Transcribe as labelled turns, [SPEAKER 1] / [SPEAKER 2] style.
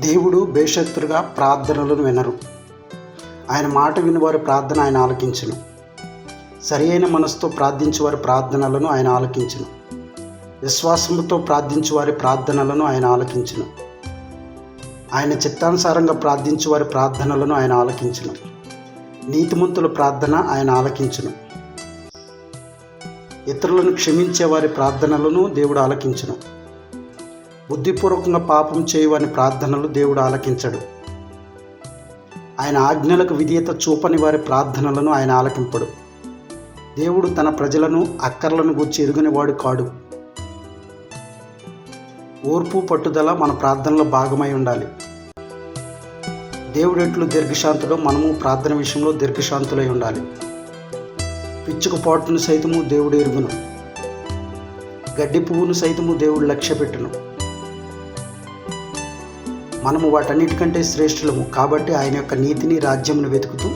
[SPEAKER 1] దేవుడు బేషత్తుగా ప్రార్థనలను వినరు. ఆయన మాట వినివారి ప్రార్థన ఆయన ఆలకించును. సరి అయిన మనసుతో ప్రార్థించేవారి ప్రార్థనలను ఆయన ఆలకించును. విశ్వాసముతో ప్రార్థించేవారి ప్రార్థనలను ఆయన ఆలకించును. ఆయన చిత్తానుసారంగా ప్రార్థించేవారి ప్రార్థనలను ఆయన ఆలకించును. నీతిమంతుల ప్రార్థన ఆయన ఆలకించును. ఇతరులను క్షమించే వారి ప్రార్థనలను దేవుడు ఆలకించును. బుద్ధిపూర్వకంగా పాపం చేయవాని ప్రార్థనలు దేవుడు ఆలకించడు. ఆయన ఆజ్ఞలకు విధేయత చూపని వారి ప్రార్థనలను ఆయన ఆలకింపడు. దేవుడు తన ప్రజలను అక్కర్లను గూర్చి ఎరుగనివాడు కాడు. ఓర్పు పట్టుదల మన ప్రార్థనలో భాగమై ఉండాలి. దేవుడెట్లు దీర్ఘశాంతుడో మనము ప్రార్థన విషయంలో దీర్ఘశాంతులై ఉండాలి. పిచ్చుకు పాటును సైతము దేవుడు ఎరుగును. గడ్డి పువ్వును సైతము దేవుడు లక్ష్య పెట్టును మనము వాటన్నిటికంటే శ్రేష్ఠులము. కాబట్టి ఆయన యొక్క నీతిని రాజ్యమును వెతుకుతూ